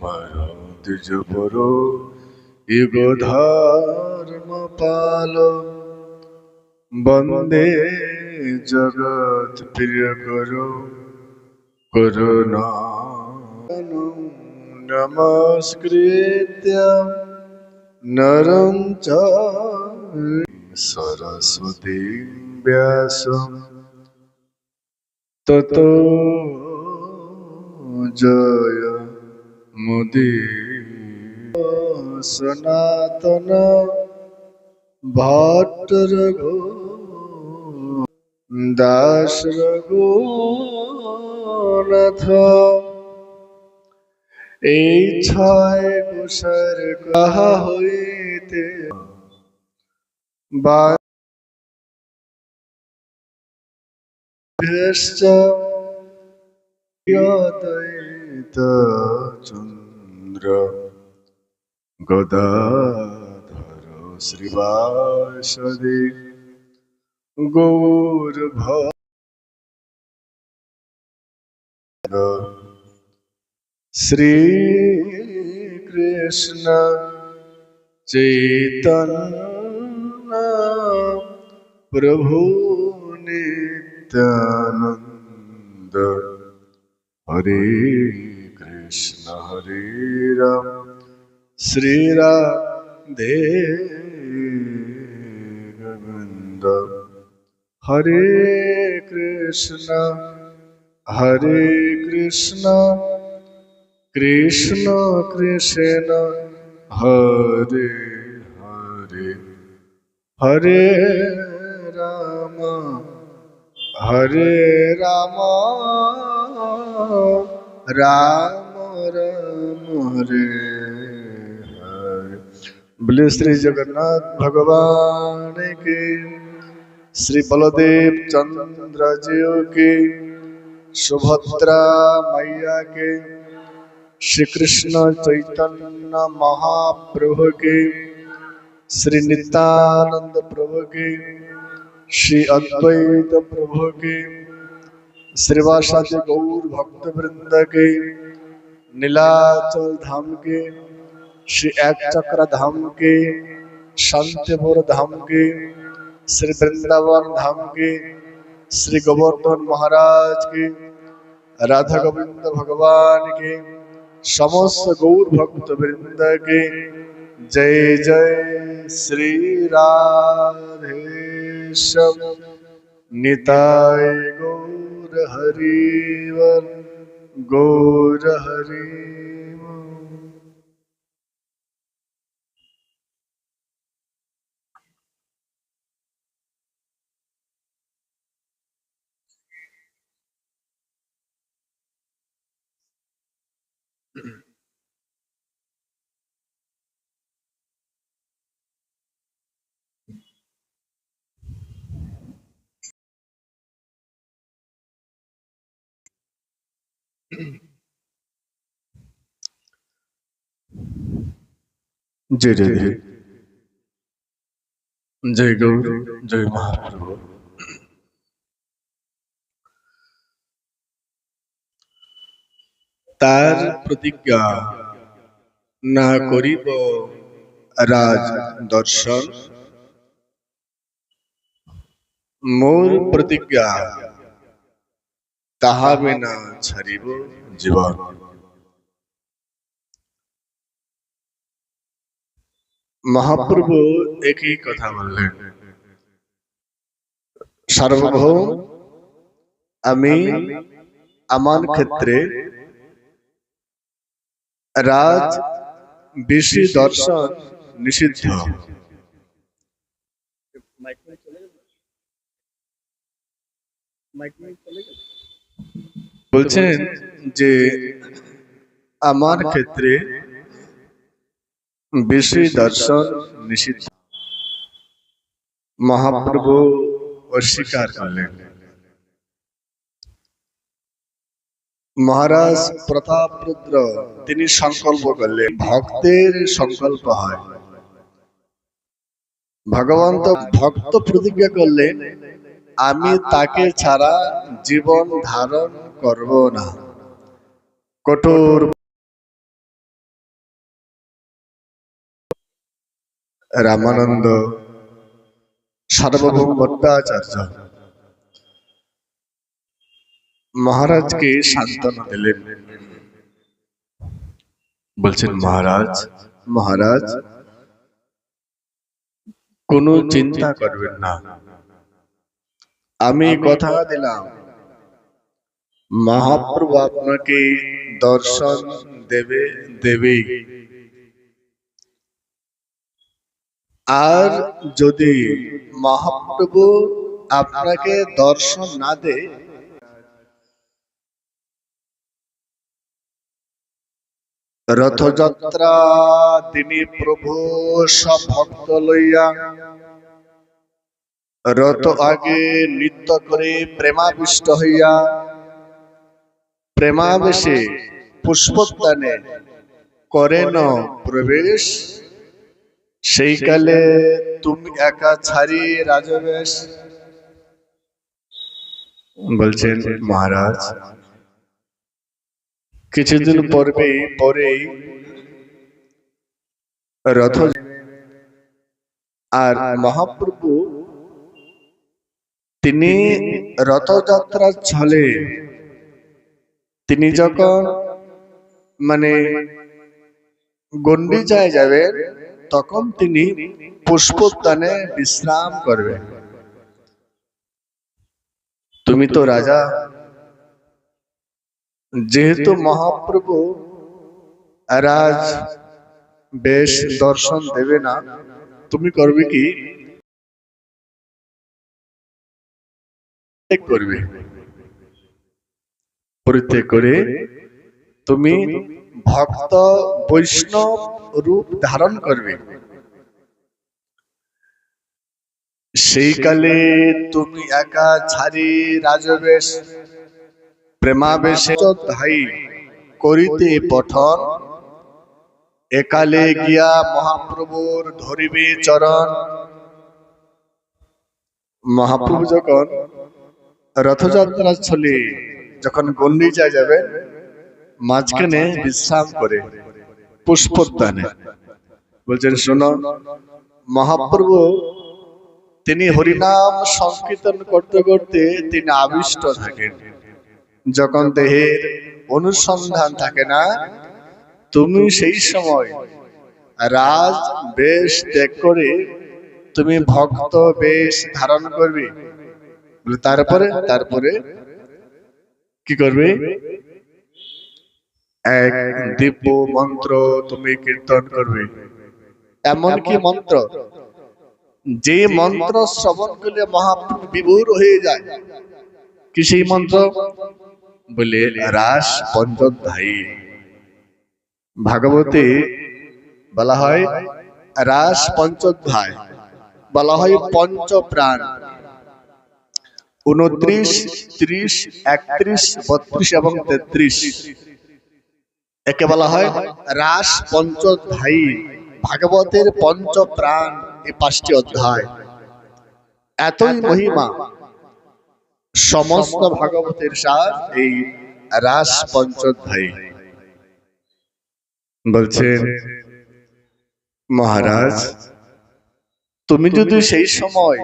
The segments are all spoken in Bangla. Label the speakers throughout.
Speaker 1: মরদ জবর ইগধর্ম পাল বন্দে জগৎ প্রিয় করো করুণা নমস্কৃত নরম চ সরস্বতী ব্যাস তত জয় মুদির সনাতন ভট রঘু দাস রঘু রঘুনাথ এই ছয় কুশর কাহা হইতে বা ভেষ্ট চন্দ্র গদাধর শ্রীবাসদে গৌর শ্রী কৃষ্ণ চৈতন্য প্রভু নিত্যানন্দ হরে কৃষ্ণ হরে রাম শ্রীরা দে গোবিন্দ হরে কৃষ্ণ হরে কৃষ্ণ কৃষ্ণ কৃষ্ণ হরে হরে হরে রাম হরে রাম রাম রাম রে বলে শ্রী জগন্নাথ ভগবান কে শ্রী বলদেব চন্দ্র জিও কে সুভদ্রা মাইয়া কে শ্রীকৃষ্ণ চৈতন্য মহাপ্রভু কে শ্রী নিত্যানন্দ প্রভু কে শ্রী অদ্বৈত প্রভু কে श्रीवासादि गौर भक्त वृंद के नीलाचल धाम के श्री एक चक्र धाम के शांतिपुर धाम के श्री वृंदावन धाम के श्री गोवर्धन महाराज के राधा गोविंद भगवान के समस्त गौर भक्त वृंद के जय जय श्री राधेश निताय गौर गौर हरिवर गौर हरिवर
Speaker 2: জি জি জি জয় গৌর জয় মহাপ্রভু তার প্রতিজ্ঞা না করিব রাজ দর্শন মোর প্রতিজ্ঞা তাহা বিনা ছাড়িব জীবন মহাপ্রভু একই কথা বললেন সার্বভৌম আমি আমার ক্ষেত্রে রাজ বেশি দর্শন নিষিদ্ধ মাইক চলে গেল মাইক চলে গেল বলছেন যে আমার ক্ষেত্রে বেশি দর্শন নিষিদ্ধ মহাপ্রভু অস্বীকার করলেন মহারাজ প্রতাপ রুদ্র তিনি সংকল্প করলেন ভক্তের সংকল্প হয় ভগবন্ত ভক্ত প্রতিজ্ঞা করলেন আমি তাকে ছাড়া জীবন ধারণ করব না কঠোর রামানন্দ সার্বভৌম ভট্টাচার্য মহারাজকে সান্ত্বনা দিলেন বলছেন মহারাজ মহারাজ কোনো চিন্তা করবেন না আমি কথা দিলাম মহাপ্রভু আপনাকে দর্শন দেবে দেবে আর যদি মহাপ্রভু আপনাকে দর্শন না দে রথযাত্রা তিনি প্রভু সব ভক্ত লইয়া রথ আগে নৃত্য করে প্রেমাবিষ্ট হইয়া প্রেমাবেশে পুষ্পোত্তানে করেন প্রবেশ সেই কালে তুমি একা ছাড়ি রাজবেশ বলছেন মহারাজ কিছুদিন পরে পরেই রথ আর মহাপ্রভু তিনি রথযাত্রা ছলে তিনি যখন মানে গন্ডিজায় যাবেন তখন তিনি পুষ্পোত্থানে বিশ্রাম করবেন তুমি তো রাজা যেহেতু মহাপ্রভু রাজ বেশ দর্শন দেবে না তুমি করবে কি করবে পরিত্যাগ করে তুমি ভক্ত বৈষ্ণব রূপ ধারণ করবে সেই কালে তুমি একা ছাড়ি রাজবেশ প্রেমাবেশ তাই করিতে পঠন একালে গিয়া মহাপ্রভুর ধরিবে চরণ মহাপ্রভু যখন রথযাত্রা স্থলে যখন গন্ডিজায় যাবেন মাঝখানে বিশ্রাম করে পুষ্পোদ্যানে বলছেন শোন মহাপ্রভু তিনি হরিনাম সংকীর্তন করতে করতে তিনি আবিষ্ট থাকেন যখন দেহের অনুসন্ধান থাকে না তুমি সেই সময় রাজ বেশ ত্যাগ করে তুমি ভক্ত বেশ ধারণ করবে তারপরে তারপরে কি করবে এক দিব্য মন্ত্র তুমি কীর্তন করবে এমন কি মন্ত্র যে মন্ত্র শ্রবণ করলে মহাপ্রভু বিভোর হয়ে যায় কি সেই মন্ত্র বলে রাস পঞ্চধ্যায়ী ভাগবতে বলা হয় রাস পঞ্চধ্যায় বলা হয় পঞ্চ প্রাণ উনত্রিশ ত্রিশ একত্রিশ বত্রিশ এবং তেত্রিশ একে বলা হয় রাস পঞ্চ পঞ্চধায়ী ভাগবতের পঞ্চ প্রাণ এই পাঁচটি অধ্যায় এতই মহিমা সমস্ত ভাগবতের সার এই রাস পঞ্চ পঞ্চধ্যায়ী বলছেন মহারাজ তুমি যদি সেই সময়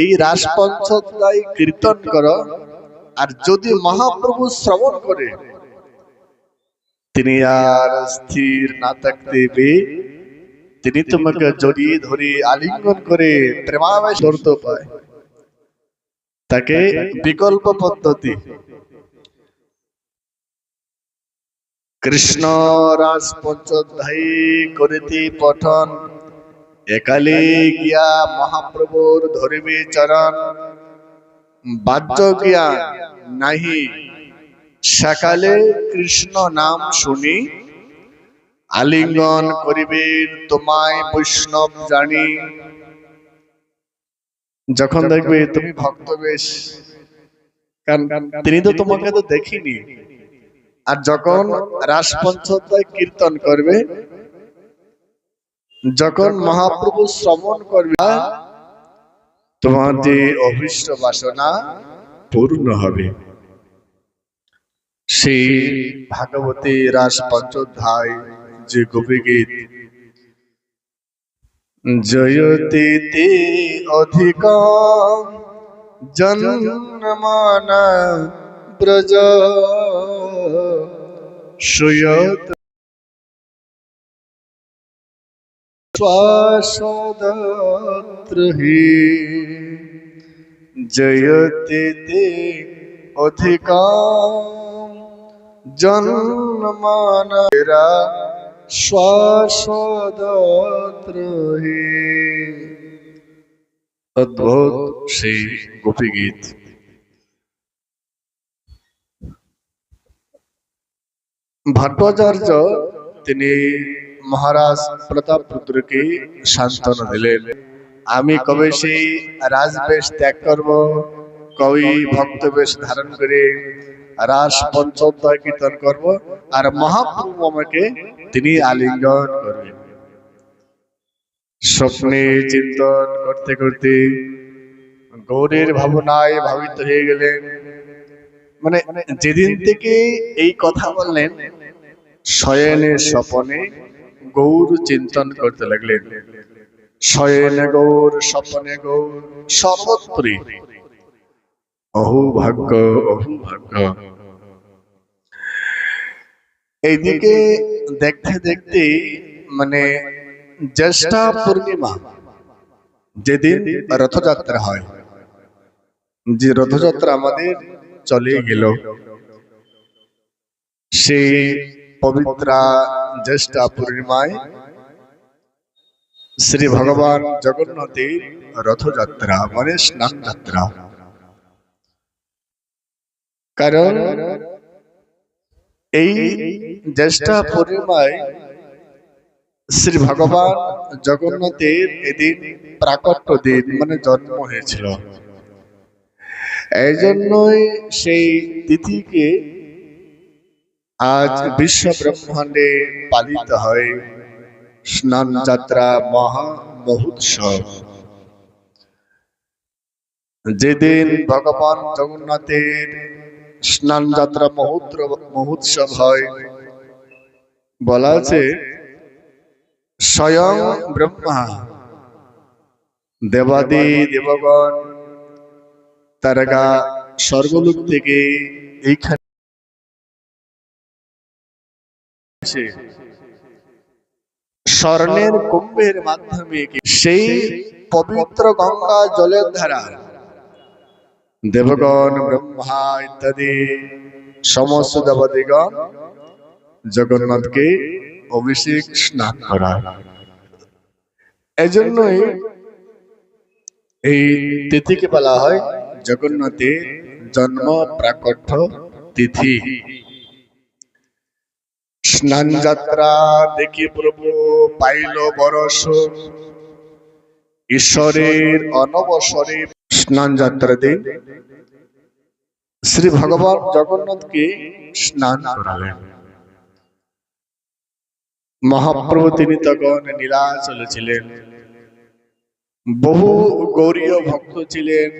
Speaker 2: এই রাস পঞ্চদায় কীর্তন কর আর যদি মহাপ্রভু শ্রবণ করে তিনি আর স্থির না থাকতে তিনি তোমাকে জড়িয়ে ধরে আলিঙ্গন করে প্রেমাবেশ ধরতে পায় তাকে বিকল্প পদ্ধতি কৃষ্ণ রাজ পঞ্চধ্যায়ী করিতে পঠন একালে গিয়া মহাপ্রভুর ধর্মী চরণ বাহ্য গিয়া নাহি সকালে কৃষ্ণ নাম শুনি আলিঙ্গন করিবেন তোমায় বৈষ্ণব জানি যখন দেখবে তুমি ভক্ত বেশ তিনি তো তোমাকে তো দেখিনি আর যখন রাস কীর্তন করবে যখন মহাপ্রভু শ্রবণ করবে তোমাদের অভিষ্ট বাসনা পূর্ণ হবে সেই ভাগবতী রাস পঞ্চোধ্যায় যে গীত জয়তীতে অধিক জন্মান ব্রজ সুয়ত शाश्वदत्र हि जयति ते अधिकां जन्मानरा श्वासदत्र हि अद्भुत श्री गोपी गीत ভট্টাচার্য তিনি মহারাজ প্রতাপ পুত্রকে সান্ত্বনা দিলেন আমি কবে সেই রাজবেশ ত্যাগ করব কবি ভক্তবেশ ধারণ করে রাস পঞ্চোধ্যায় কীর্তন করব আর মহাপ্রভু আমাকে তিনি আলিঙ্গন করবেন স্বপ্নে চিন্তন করতে করতে গৌরের ভাবনায় ভাবিত হয়ে গেলেন মানে যেদিন থেকে এই কথা বললেন শয়নে স্বপনে গৌর চিন্তন করতে লাগলেন শয়নে গৌর স্বপনে গৌর সর্বত্রই অহু ভাগ্য অহু ভাগ্য এইদিকে দেখতে দেখতে মানে জ্যেষ্ঠা পূর্ণিমা যেদিন রথযাত্রা হয় যে রথযাত্রা আমাদের চলে গেল সেই পবিত্রা জ্যেষ্ঠা পূর্ণিমায় শ্রী ভগবান জগন্নাথের রথযাত্রা মানে স্নান যাত্রা কারণ এই জ্যেষ্ঠা পূর্ণিমায় শ্রী ভগবান জগন্নাথের এদিন প্রাকট্য দিন মানে জন্ম হয়েছিল এই জন্যই সেই তিথিকে আজ বিশ্ব ব্রহ্মাণ্ডে পালিত হয় স্নান যাত্রা মহা মহোৎসব যেদিন ভগবান জগন্নাথের স্নান যাত্রা মহোৎসব হয় বলা আছে স্বয়ং ব্রহ্মা দেবাদি দেবগণ তারা স্বর্গলোক থেকে এইখানে হয়েছে স্বর্ণের কুম্ভের মাধ্যমে সেই পবিত্র গঙ্গা জলের ধারা দেবগণ ব্রহ্মা ইত্যাদি সমস্ত দেবদেগণ জগন্নাথকে অভিষেক স্নান করা এজন্যই এই তিথিকে বলা হয় জগন্নাথের জন্ম প্রাকট্য তিথি স্নান যাত্রা দেখি প্রভু পাইল বরস ঈশ্বরের অনবসরে স্নান যাত্রা দিন শ্রী ভগবান জগন্নাথকে স্নান করালেন মহাপ্রভু তিনি তখন নীলাচল ছিলেন বহু গৌরীয় ভক্ত ছিলেন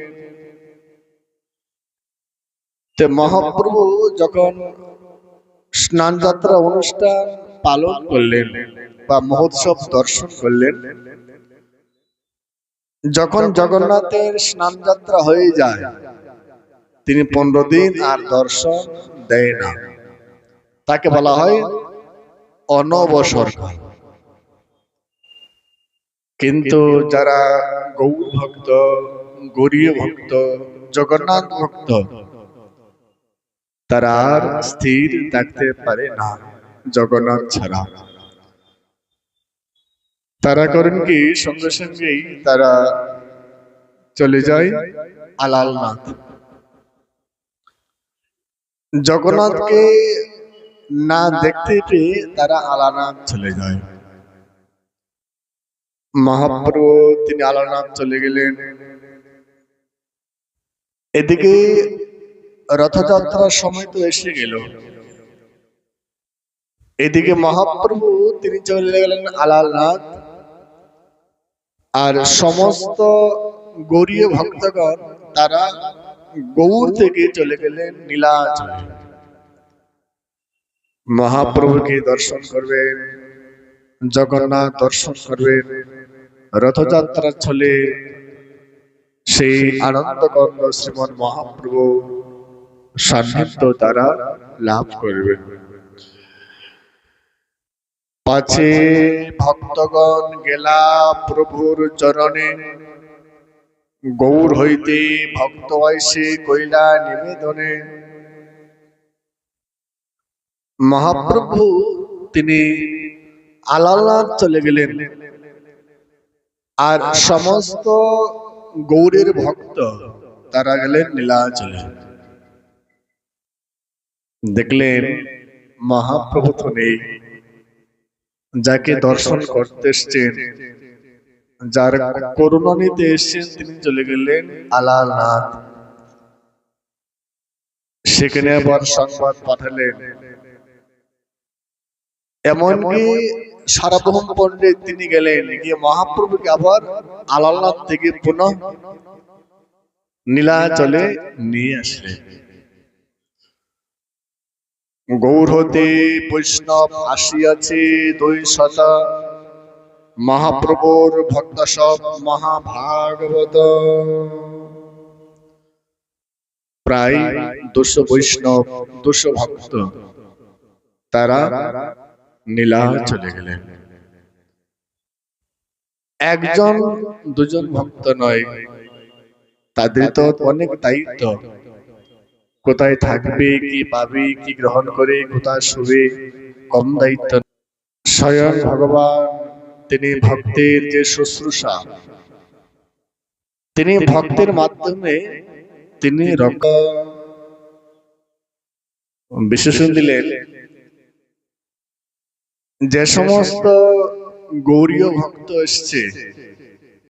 Speaker 2: মহাপ্রভু যখন স্নান যাত্রা অনুষ্ঠান পালন করলেন বা মহোৎসব দর্শন করলেন যখন জগন্নাথের স্নান যাত্রা হয়ে যায় তিনি পনেরো দিন আর দর্শন দেয় না তাকে বলা হয় অনবসর কিন্তু যারা গৌর ভক্ত গরীয় ভক্ত জগন্নাথ ভক্ত তারা আর স্থির থাকতে পারে না জগন্নাথ ছাড়া তারা করেন কি সঙ্গে সঙ্গেই তারা চলে যায় আলালনাথ জগন্নাথকে না দেখতে পেয়ে তারা আলালনাথ চলে যায় মহাপ্রভু তিনি আলালনাথ চলে গেলেন এদিকে রথযাত্রার সময় তো এসে গেল এদিকে মহাপ্রভু তিনি চলে গেলেন আলালনাথ আর সমস্ত গৌরীয় ভক্তগণ তারা গৌর থেকে চলে গেলেন নীলাচল মহাপ্রভুকে দর্শন করবেন জগন্নাথ দর্শন করবেন রথযাত্রার ছলে সেই আনন্দগন্ধ শ্রীমন মহাপ্রভু সান্নিধ্য তারা লাভ করবে পাঁচে ভক্তগণ গেলা প্রভুর চরণে গৌর হইতে ভক্ত আইসে কইলা নিবেদনে মহাপ্রভু তিনি আলালাদ চলে গেলেন আর সমস্ত গৌরের ভক্ত তারা গেলেন নীলাচলে দেখলেন মহাপ্রভু তো নেই যাকে দর্শন করতে এসছেন যার করুণা নিতে এসছেন তিনি চলে গেলেন আলালনাথ সেখানে আবার সংবাদ পাঠালেন এমনকি সারাবহম পণ্ডিত তিনি গেলেন গিয়ে মহাপ্রভুকে আবার আলালনাথ থেকে পুনঃ নীলাচলে নিয়ে আসলেন গৌর হতে বৈষ্ণব আসিয়াছে দুই শতা মহাপ্রভুর ভক্ত সব মহাভাগবত প্রায় দুশো বৈষ্ণব দুশ ভক্ত তারা নীলা চলে গেলেন একজন দুজন ভক্ত নয় তাদের তো অনেক দায়িত্ব কোথায় থাকবে কি পাবে কি গ্রহণ করে কোথায় শুবে কম দায়িত্ব স্বয়ং ভগবান তিনি ভক্তের যে শুশ্রূষা তিনি ভক্তের মাধ্যমে তিনি বিশেষণ দিলেন যে সমস্ত গৌরীয় ভক্ত এসছে